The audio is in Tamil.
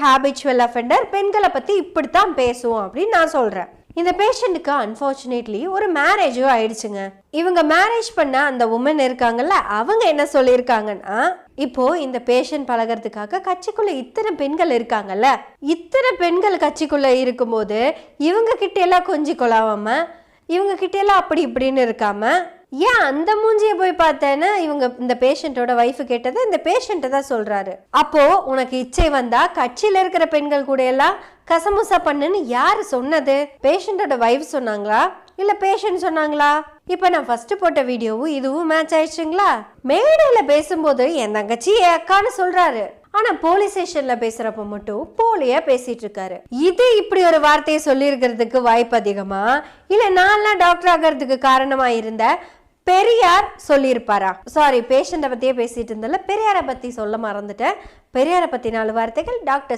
ஹேபிச்சுவல் அஃபெண்டர் பெண்களை பத்தி இப்படித்தான் பேசுவோம் அப்படின்னு நான் சொல்றேன். இந்த பேஷண்ட்டுக்கு அன்ஃபார்ச்சுனேட்லி ஒரு மேரேஜும் ஆயிடுச்சுங்க. இவங்க மேரேஜ் பண்ண அந்த உமன் இருக்காங்கல்ல அவங்க என்ன சொல்லியிருக்காங்கன்னா இப்போ இந்த பேஷண்ட் பழகிறதுக்காக கட்சிக்குள்ள இத்தனை பெண்கள் இருக்காங்கல்ல இத்தனை பெண்கள் கட்சிக்குள்ள இருக்கும்போது இவங்க கிட்ட எல்லாம் கொஞ்சி கொலாவாம இவங்க கிட்ட எல்லாம் அப்படி இப்படின்னு இருக்காம ஏன் அந்த மூஞ்சியை போய் பார்த்தேன்னு இவங்க இந்த பேஷண்ட்டோட ஒய்ஃபு கேட்டதை இந்த பேஷண்ட்டை தான் சொல்கிறாரு அப்போது உனக்கு இச்சை வந்தால் கட்சியில் இருக்கிற பெண்கள் கூட எல்லாம் கசமுசா பண்ணுன்னு யார் சொன்னது? பேஷண்ட்டோட வைஃப் சொன்னாங்களா? இல்லை பேஷண்ட் சொன்னாங்களா? இப்போ நான் ஃபர்ஸ்ட் போட்ட வீடியோவும் இதுவும் மேட்ச் ஆயிடுச்சுங்களா? மேடையில் பேசும்போது என் தங்கச்சி என் அக்கான்னு சொல்கிறாரு ஆனா போலீஸ் ஸ்டேஷன்ல பேசுறப்ப மட்டும் போலியா பேசிட்டு இருக்காரு. இது இப்படி ஒரு வார்த்தையை சொல்லியிருக்கிறதுக்கு வாய்ப்பு அதிகமா? இல்ல நான்லாம் டாக்டர் ஆகிறதுக்கு காரணமா இருந்த பெரியார் சொல்லியிருப்பாரா? சாரி பேஷண்ட்டை பற்றியே பேசிட்டு இருந்தல பெரியாரை பத்தி சொல்ல மறந்துட்டேன். பெரியாரை பத்தி நாலு வார்த்தைகள் டாக்டர்